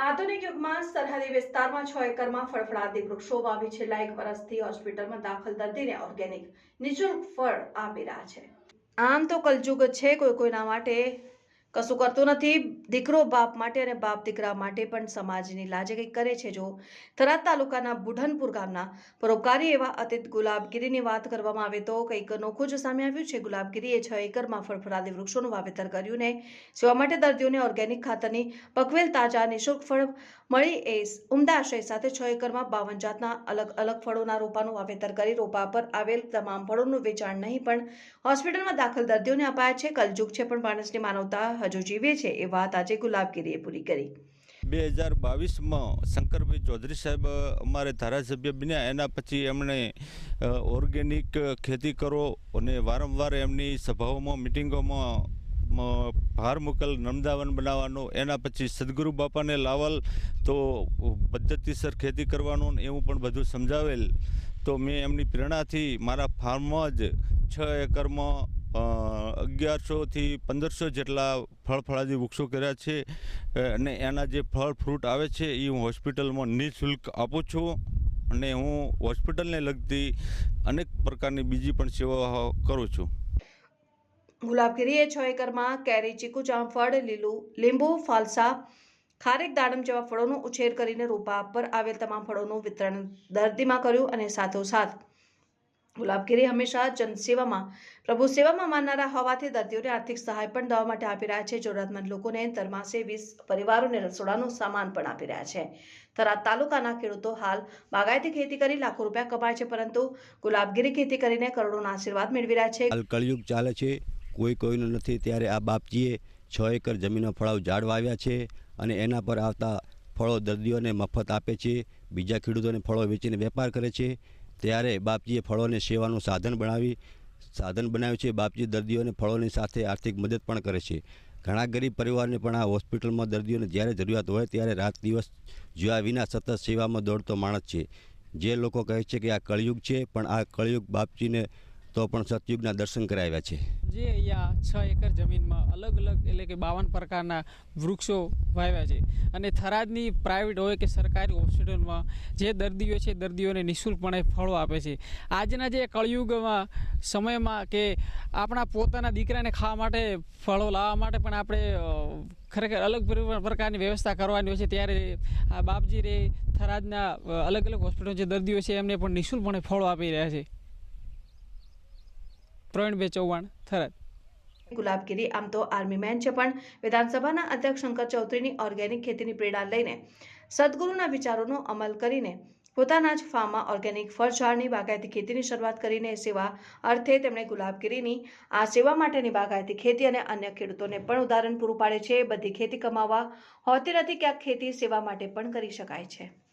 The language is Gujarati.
આધુનિક યુગમાં સરહદી વિસ્તારમાં છ એકરમાં ફળફળાતી વૃક્ષો વાવી છેલ્લા એક વર્ષથી હોસ્પિટલમાં દાખલ દર્દીને ઓર્ગેનિક નિઃશુલ્ક ફળ આપી રહ્યા છે. આમ તો કલજુગ છે, કોઈ કોઈના માટે કશું કરતો નથી. દીકરો બાપ માટે અને બાપ દીકરા માટે પણ સમાજની લાજે કંઈક કરે છે. જો થરાદ તાલુકાના બુઢનપુર ગામના પરોપકારી એવા અતિત ગુલાબગીરીની વાત કરવામાં આવે તો કંઈક નોખું જ સામે આવ્યું છે. ગુલાબગીરીએ છ એકરમાં ફળફળાદી વૃક્ષોનું વાવેતર કર્યું ને સેવા માટે દર્દીઓને ઓર્ગેનિક ખાતરની પકવેલ તાજા નિઃશુલ્ક ફળ મળી એ ઉમદા આશય સાથે છ એકરમાં બાવન જાતના અલગ અલગ ફળોના રોપાનું વાવેતર કરી રોપા પર આવેલ તમામ ફળોનું વેચાણ નહીં પણ હોસ્પિટલમાં દાખલ દર્દીઓને અપાયા છે. કલજુગ છે પણ માણસની માનવતા હજુ જીવે છે એ વાત આજે ગુલાબગીરીએ પૂરી કરી. બે હજાર બાવીસમાં શંકરભાઈ ચૌધરી સાહેબ અમારે ધારાસભ્ય બન્યા. એના પછી એમણે ઓર્ગેનિક ખેતી કરો અને વારંવાર એમની સભાઓમાં, મિટિંગોમાં ભાર મુકેલ નમદાવન બનાવવાનો, એના પછી સદગુરુ બાપાને લાવલ, તો પદ્ધતિસર ખેતી કરવાનું એવું પણ બધું સમજાવેલ. તો મેં એમની પ્રેરણાથી મારા ફાર્મમાં જ છ એકરમાં અગિયારસોથી પંદરસો જેટલા ફળફળાદી વૃક્ષો કર્યા છે અને એના જે ફળ ફ્રૂટ આવે છે એ હું હોસ્પિટલમાં નિઃશુલ્ક આપું છું. અને હું હોસ્પિટલને લગતી અનેક પ્રકારની બીજી પણ સેવાઓ કરું છું. ગુલાબગીરીએ છ એકરમાં કેરી, ચીકુ જામફળ લીલું, લીંબુ, ફાલસા, ખારેક દાડમ જેવા ફળોનો ઉછેર કરીને રોપા પર આવેલ તમામ ફળોનું વિતરણ દર્દીમાં કર્યું અને સાથોસાથ ગુલાબગીરી હંમેશા જનસેવામાં, પ્રભુ સેવામાં માનનારા હોવાથી દર્દીઓને આર્થિક સહાય પણ દવા માટે આપી રહ્યા છે. જરૂરતમંદ લોકોને તરમાસે વીસ પરિવારોને રસોડાનું સામાન પણ આપી રહ્યા છે. થરાદ તાલુકાના ખેડૂતો હાલ બાગાયતી ખેતી કરી લાખો રૂપિયા કમાય છે, પરંતુ ગુલાબગીરી ખેતી કરીને કરોડોના આશીર્વાદ મેળવી રહ્યા છે. કળિયુગ ચાલે છે. કોઈ કોઈનું નથી. ત્યારે આ બાપજીએ છ એકર જમીનનો ફળાવ ઝાડ વાવ્યા છે અને એના પર આવતા ફળો દર્દીઓને મફત આપે છે. બીજા ખેડૂતોને ફળો વેચીને વેપાર કરે છે. ત્યારે બાપજીએ ફળોને સેવાનું સાધન બનાવી, સાધન બનાવ્યું છે. બાપજી દર્દીઓને ફળોની સાથે આર્થિક મદદ પણ કરે છે. ઘણા ગરીબ પરિવારને પણ આ હોસ્પિટલમાં દર્દીઓને જ્યારે જરૂરિયાત હોય ત્યારે રાત દિવસ જોયા વિના સતત સેવામાં દોડતો માણસ છે. જે લોકો કહે છે કે આ કળિયુગ છે, પણ આ કળિયુગ બાપજીને તો પણ સતયુગના દર્શન કરાવ્યા છે. જે અહીંયા છ એકર જમીનમાં અલગ અલગ એટલે કે બાવન પ્રકારના વૃક્ષો વાવ્યા છે. અને થરાદની પ્રાઇવેટ હોય કે સરકારી હોસ્પિટલમાં જે દર્દીઓ છે, દર્દીઓને નિઃશુલ્કપણે ફળો આપે છે. આજના જે કળયુગમાં સમયમાં કે આપણા પોતાના દીકરાને ખાવા માટે ફળો લાવવા માટે પણ આપણે ખરેખર અલગ પર- પ્રકારની વ્યવસ્થા કરવાની હોય છે. ત્યારે આ બાપજી રે થરાદના અલગ અલગ હોસ્પિટલ જે દર્દીઓ છે એમને પણ નિઃશુલ્કપણે ફળો આપી રહ્યા છે. પ્રવીણભાઈ ચૌહાણ થરાદ. ગુલાબગીરી આમ તો આર્મીમેન છે, પણ વિધાનસભાના અધ્યક્ષ શંકર ચૌધરીની ઓર્ગેનિક ખેતીની પ્રેરણા લઈને સદગુરુના વિચારોનો અમલ કરીને પોતાના જ ફાર્મમાં ઓર્ગેનિક ફળ બાગાયતી ખેતીની શરૂઆત કરીને સેવા અર્થે તેમણે ગુલાબગીરીની આ સેવા માટેની બાગાયતી ખેતી અને અન્ય ખેડૂતોને પણ ઉદાહરણ પૂરું પાડે છે. બધી ખેતી કમાવા હોતી નથી, ક્યાંક ખેતી સેવા માટે પણ કરી શકાય છે.